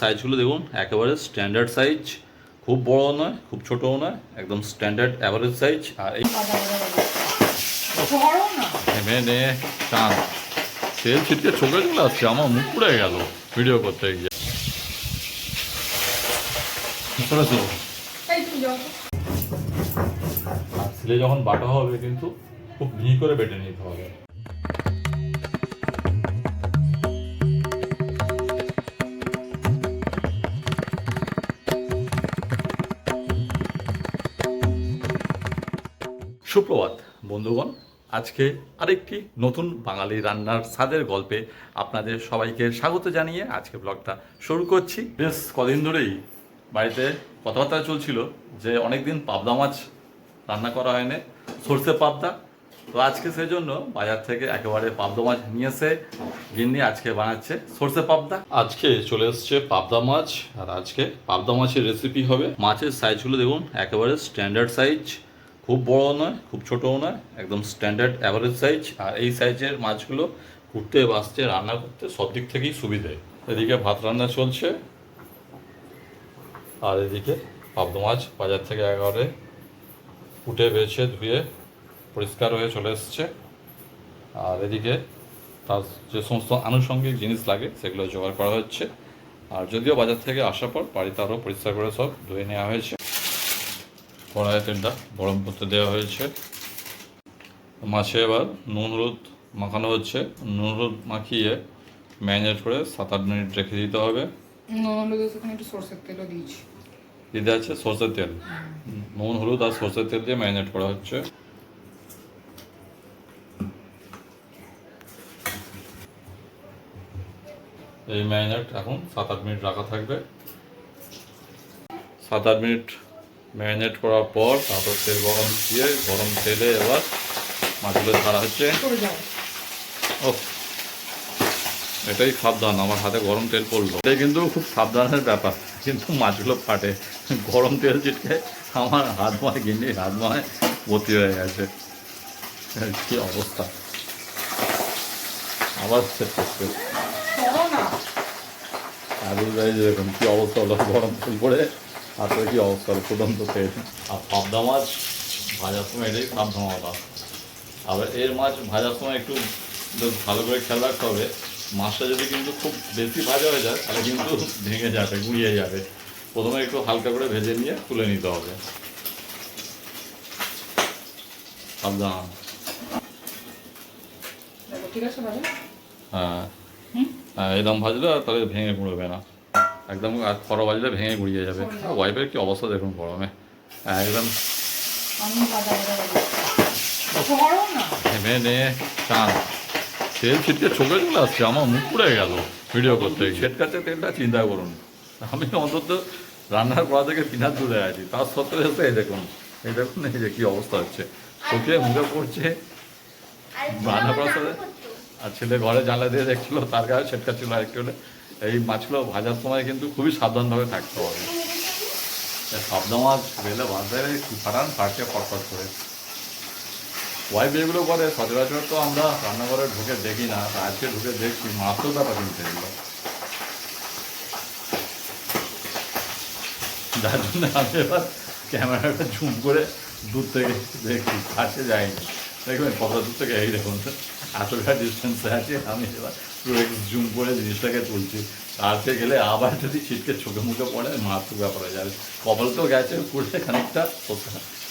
সাইজগুলো দেখুন একেবারে স্ট্যান্ডার্ড সাইজ খুব বড় নয় খুব ছোটও নয় একদম স্ট্যান্ডার্ড অ্যাভারেজ সাইজ আর এই বড় না। টান। তেল ছিটকে চোখে চলে আসছে আমার মুখ পুড়ে গেল ভিডিও করতে গিয়ে। ছিলে যখন বাটা হবে কিন্তু খুব মিহি করে বেটে নিতে হবে। সুপ্রভাত, বন্ধুগণ। আজকে আরেকটি নতুন বাঙালি রান্নার স্বাদের গল্পে আপনাদের সবাইকে স্বাগত জানিয়ে আজকে ব্লগটা শুরু করছি। বেশ কদিন ধরেই বাড়িতে কথাবার্তা চলছিল যে অনেকদিন পাবদা মাছ রান্না করা হয়নি, সর্ষে পাবদা। তো আজকে সেই জন্য বাজার থেকে একেবারে পাবদা মাছ নিয়ে এসে গিন্নি আজকে বানাচ্ছে সর্ষে পাবদা। আজকে চলে এসছে পাবদা মাছ, আর আজকে পাবদা মাছের রেসিপি হবে। মাছের সাইজগুলো দেখুন, একেবারে স্ট্যান্ডার্ড সাইজ খুব বড়ও নয়, খুব ছোটও নয়, একদম স্ট্যান্ডার্ড অ্যাভারেজ সাইজ আর এই সাইজের মাছগুলো কুটতে বাঁচতে, রান্না করতে সব দিক থেকেই সুবিধে। এদিকে ভাত রান্না চলছে। আর এদিকে পাবদা মাছ বাজার থেকে একেবারে কুটে বেছে, ধুয়ে, পরিষ্কার হয়ে চলে এসছে। আর এদিকে তার যে সমস্ত আনুষঙ্গিক জিনিস লাগে, সেগুলো জোগাড় করা হচ্ছে। আর যদিও বাজার থেকে আসার পর বাড়িতে আরও পরিষ্কার করে সব ধুয়ে নেওয়া হয়েছে। কড়াইয়ে তেলটা গরম করতে দেওয়া হয়েছে। মাছে এবার নুন হলুদ মাখানো হচ্ছে। নুন হলুদ মাখিয়ে ম্যারিনেট করে সাত আট মিনিট রেখে দিতে হবে। নুন একটু সরষের তেলও দিয়েছি। দিতে আছে সর্ষের তেল। নুন হলুদ আর সর্ষের তেল দিয়ে ম্যারিনেট করা হচ্ছে। এই ম্যারিনেট এখন সাত আট মিনিট রাখা থাকবে। সাত আট মিনিট ম্যারিনেট করার পর তারপর তেল গরম দিয়ে গরম তেলে এবার মাছগুলো ছাড়া হচ্ছে। ও এটাই সাবধান আমার হাতে গরম তেল পড়ল। এটাই কিন্তু খুব সাবধানের ব্যাপার কিন্তু মাছগুলো ফাটে। গরম তেল ছিটকে আমার হাত মায় গিনি হাত মায় ভর্তি হয়ে গেছে। কি অবস্থা? আবার সেট করতে আর এই যে দেখুন কি অবস্থা হলো গরম তেল পড়ে। হাতে কি অবস্থা? ফুটন্ত তেল আর পাবদা মাছ ভাজার সময় এটাই সাবধান হওয়া আবার এর মাছ ভাজার সময় একটু ভালো করে খেয়াল রাখতে হবে। মাছটা যদি কিন্তু খুব বেশি ভাজা হয়ে যায় তাহলে কিন্তু ভেঙে যাবে গুঁড়িয়ে যাবে। প্রথমে একটু হালকা করে ভেজে নিয়ে তুলে নিতে হবে। সাবধান ঠিক আছে হ্যাঁ। হুম? হ্যাঁ এরকম ভাজলে আর তাহলে ভেঙে গুঁড়বে না। একদম আর খরা ভাজলে ভেঙে গুঁড়িয়ে যাবে। ওয়াইফের কি অবস্থা দেখুন গরমে। হ্যাঁ, একদম। বড় নিয়ে টান। তেল ছিটকে চোখে চলে আসছে আমার মুখ পুড়ে গেল ভিডিও করতে ছেটকাতে তেলটা চিন্তা করুন। আমি অন্তত রান্নার করা থেকে পিনার দূরে আছি তার সত্ত্বেও এসে এই দেখুন এই দেখুন এই যে কী অবস্থা হচ্ছে। চোখে মুখে পড়ছে। রান্না করার সাথে আর ছেলে ঘরে জানলা দিয়ে দেখছিল তার গায়ে ছেটকা ছিল একটু হলে। এই মাছগুলো ভাজার সময় কিন্তু খুবই সাবধানভাবে থাকতে হবে। পাবদা মাছ বেলে বাঁধতে ফাটান ফাটছে ফটফট করে। ওয়াইফ যেগুলো করে, সচরাচর তো আমরা রান্নাঘরে ঢুকে দেখি না আজকে ঢুকে দেখছি মাত্র ব্যাপার কিন্তু এগুলো যার জন্য আমি এবার ক্যামেরাটা ঝুম করে দূর থেকে দেখছি কাছে যাইনি দেখবেন কত দূর থেকে, এই দেখুন, এতটা ডিস্টেন্সে আছে, আমি এবার পুরো জুম করে জিনিসটাকে তুলছি। কাছে গেলে আবার যদি ছিটকে চোখে মুখে পড়ে মারাত্মক ব্যাপার হয়ে যাবে। কপাল তো গেছে পুড়ে খানিকটা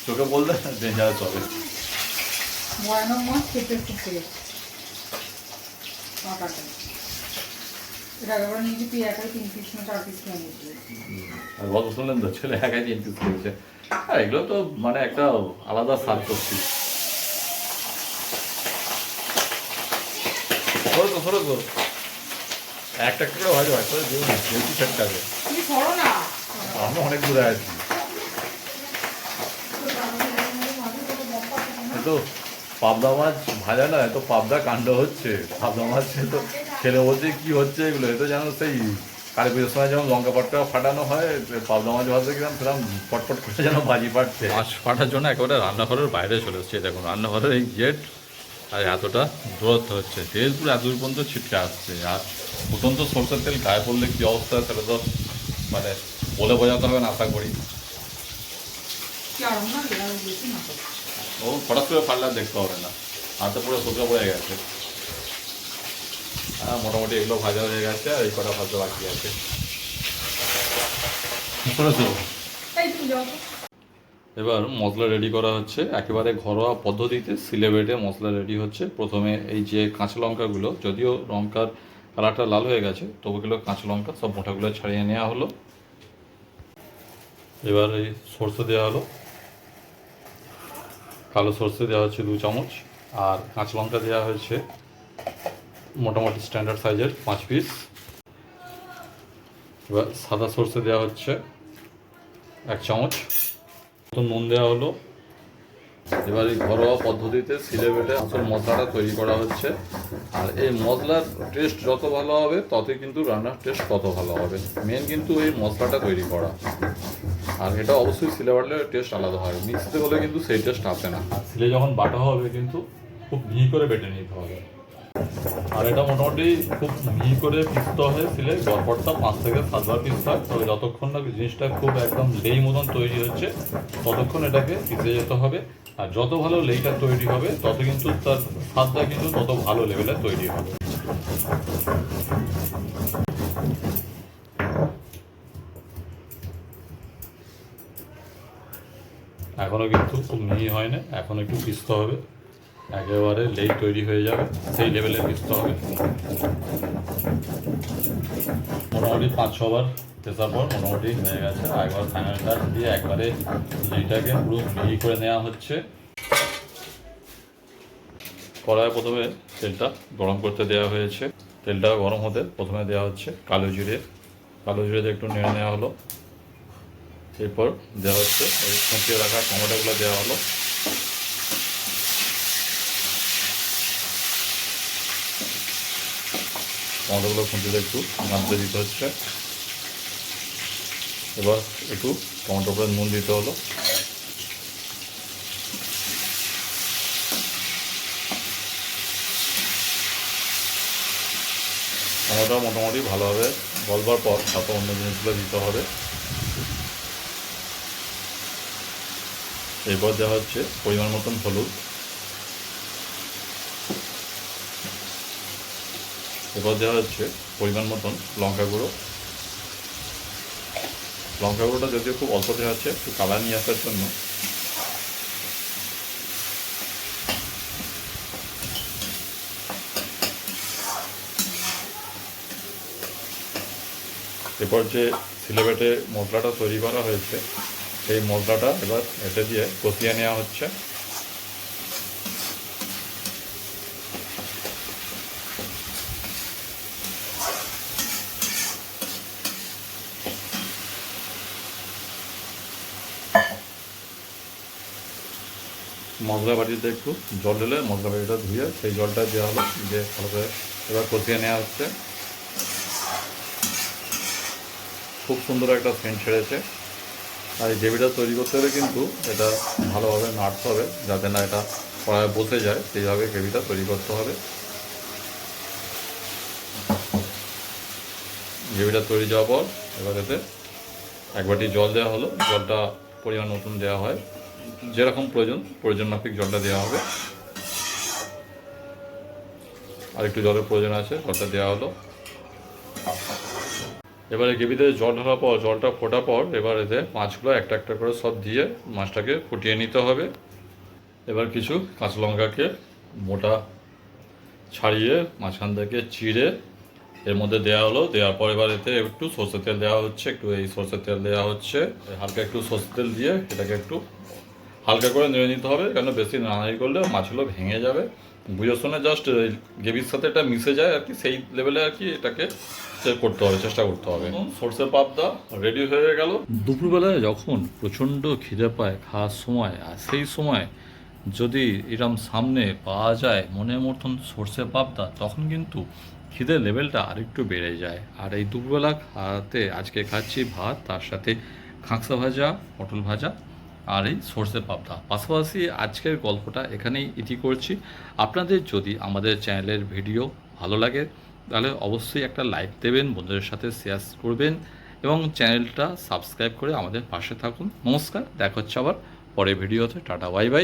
চোখে। বললে ডেঞ্জারাস হবে তিন পিস পিস গল্প শুনলেন তো ছেলে একাই চিন্তিত করেছে আর এগুলো তো মানে একটা আলাদা স্বাদ করছি ধরো তো ধরো তো। একটা একটা করে ভাজো একটা করে দিও না না। আমরা অনেক দূরে আছি। তো পাবদা মাছ ভাজা না এত পাবদা কাণ্ড হচ্ছে। পাবদা মাছ তো ছেলে বলছে কি হচ্ছে এগুলো এ তো যেন সেই কালী পুজোর সময় যেমন লঙ্কা পাটটা ফাটানো হয় পাবদা মাছ ভাজতে গেলাম সেরকম পটপট করে যেন ভাজি পাটছে মাছ ফাটার জন্য একেবারে রান্নাঘরের বাইরে চলে এসছে দেখুন রান্নাঘরের এই গেট আর এতটা দূরত্ব হচ্ছে। তেল পুরো এত দূর পর্যন্ত ছিটকে আসছে। আর ফুটন্ত সরষের তেল গায়ে পড়লে কী অবস্থা? সেটা তো মানে বলে বোঝাতে হবে না আশা করি। তো ও হঠাৎ করে আর দেখতে হবে না। হাতে পুরো শুকনো পড়ে গেছে। হ্যাঁ মোটামুটি এগুলো ভাজা হয়ে গেছে আর এই কটা ভাজা বাকি আছে। কি করেছ? এই তুমি যাও তো। এবার মশলা রেডি করা হচ্ছে। একেবারে ঘরোয়া পদ্ধতিতে সিলে বেটে মশলা রেডি হচ্ছে। প্রথমে এই যে কাঁচা লঙ্কাগুলো, যদিও লঙ্কার কালারটা লাল হয়ে গেছে, তবু এগুলো কাঁচা লঙ্কা সব মোটাগুলো ছাড়িয়ে নেওয়া হলো। এবার এই সর্ষে দেওয়া হলো। কালো সর্ষে দেওয়া হচ্ছে দু চামচ। আর কাঁচা লঙ্কা দেওয়া হয়েছে মোটামুটি স্ট্যান্ডার্ড সাইজের পাঁচ পিস এবার সাদা সর্ষে দেওয়া হচ্ছে এক চামচ। তো নুন দেওয়া হলো। এবার এই ঘরোয়া পদ্ধতিতে সিলে বেটে আসল মশলাটা তৈরি করা হচ্ছে। আর এই মশলার টেস্ট যত ভালো হবে ততই কিন্তু রান্নার টেস্ট তত ভালো হবে। মেন কিন্তু এই মশলাটা তৈরি করা। আর এটা অবশ্যই সিলে বাটলে টেস্ট আলাদা হয়। মিক্সিতে হলে কিন্তু সেই টেস্ট আসে না। সিলে যখন বাটা হবে কিন্তু খুব মিহি করে বেটে নিতে হবে। আর এটা মোটামুটি খুব মিহি করে পিসতে হয় সিলে গড়পড়টা পাঁচ থেকে সাতবার পিসতে হয়। তবে যতক্ষণ না জিনিসটা খুব একদম লেই মতন তৈরি হচ্ছে, ততক্ষণ এটাকে পিসে যেতে হবে। আর যত ভালো লেইটা তৈরি হবে, তত কিন্তু তার স্বাদটা কিন্তু তত ভালো লেভেলে তৈরি হবে। এখনও কিন্তু খুব মিহি হয় না এখন একটু পিসতে হবে। একেবারে লেই তৈরি হয়ে যাবে, সেই লেভেলে পিসতে হবে। মোটামুটি পাঁচ ছবার পেশার পর মোটামুটি হয়ে গেছে। একবার ফাইনালটা দিয়ে একবারে লেইটাকে পুরো মিহি করে নেওয়া হচ্ছে। কড়াইয়ে প্রথমে তেলটা গরম করতে দেওয়া হয়েছে। তেলটা গরম হতে প্রথমে দেওয়া হচ্ছে কালো জিরে। কালো জিরে দিয়ে একটু নেড়ে নেওয়া হলো। এরপর দেওয়া হচ্ছে কুচিয়ে রাখা টমেটোগুলো দেওয়া হলো। টমেটোগুলো খুঁটিতে একটু নামতে দিতে হচ্ছে। এবার একটু টমেটো করে নুন দিতে হলো। টমেটো মোটামুটি ভালোভাবে গলবার পর তারপর অন্য জিনিসগুলো দিতে হবে। এরপর দেওয়া হচ্ছে পরিমাণ মতন হলুদ। এরপর দেওয়া হচ্ছে পরিমাণ মতন লঙ্কা গুঁড়ো। লঙ্কা গুঁড়োটা যদিও খুব অল্প দেওয়া হচ্ছে একটু কালার নিয়ে আসার জন্য। এরপর যে সিলেবেটে মশলাটা তৈরি করা হয়েছে, সেই মশলাটা এবার এতে দিয়ে কষিয়ে নেওয়া হচ্ছে। মশলা বাটিতে একটু জল ঢেলে মশলা বাটিটা ধুয়ে সেই জলটা দেওয়া হলো, দিয়ে ভালো করে এবার কষিয়ে নেওয়া হচ্ছে। খুব সুন্দর একটা সেন্ট ছেড়েছে আর এই গ্রেভিটা তৈরি করতে হলে কিন্তু এটা ভালোভাবে নাড়তে হবে, যাতে না এটা কড়ায় বসে যায়। সেইভাবে গ্রেভিটা তৈরি করতে হবে। গ্রেভিটা তৈরি যাওয়ার পর এবার এতে এক বাটি জল দেওয়া হলো। জলটা পরিমাণ মতন দেওয়া হয়। যেরকম প্রয়োজন প্রয়োজন মাফিক জলটা দেওয়া হবে। আর একটু জলের প্রয়োজন আছে, জলটা দেওয়া হলো। এবারে গ্রেভিতে জল ঢালার পর, জলটা ফোটার পর, এবার এতে মাছগুলো একটা একটা করে সব দিয়ে মাছটাকে ফুটিয়ে নিতে হবে। এবার কিছু কাঁচা লঙ্কাকে মোটা ছাড়িয়ে, মাঝখান থেকে চিড়ে এর মধ্যে দেওয়া হলো। দেওয়ার পর এবার এতে একটু সর্ষের তেল দেওয়া হচ্ছে, একটু এই সর্ষের তেল দেওয়া হচ্ছে। হালকা একটু সর্ষের তেল দিয়ে এটাকে একটু হালকা করে নেড়ে নিতে হবে, কেন বেশি নাড়ানাড়ি করলে মাছগুলো ভেঙে যাবে। বুঝে শুনে জাস্ট গ্রেভির সাথে এটা মিশে যায় আর কি, সেই লেভেলে আর কি এটাকে করতে হবে, চেষ্টা করতে হবে। সর্ষে পাবদা রেডি হয়ে গেল। দুপুরবেলায় যখন প্রচণ্ড খিদে পায় খাওয়ার সময়, আর সেই সময় যদি এরম সামনে পাওয়া যায় মনের মতন সর্ষে পাবদা, তখন কিন্তু খিদের লেভেলটা আরেকটু বেড়ে যায়। আর এই দুপুরবেলা খাওয়াতে আজকে খাচ্ছি ভাত, তার সাথে খাঁকসা ভাজা, পটল ভাজা। আর এই সর্ষে পাবদা। পাশাপাশি আজকের গল্পটা এখানেই ইতি করছি। আপনাদের যদি আমাদের চ্যানেলের ভিডিও ভালো লাগে, তাহলে অবশ্যই একটা লাইক দেবেন, বন্ধুদের সাথে শেয়ার করবেন এবং চ্যানেলটা সাবস্ক্রাইব করে আমাদের পাশে থাকুন। নমস্কার, দেখা হচ্ছে আবার পরে ভিডিওতে। Tata, bye bye.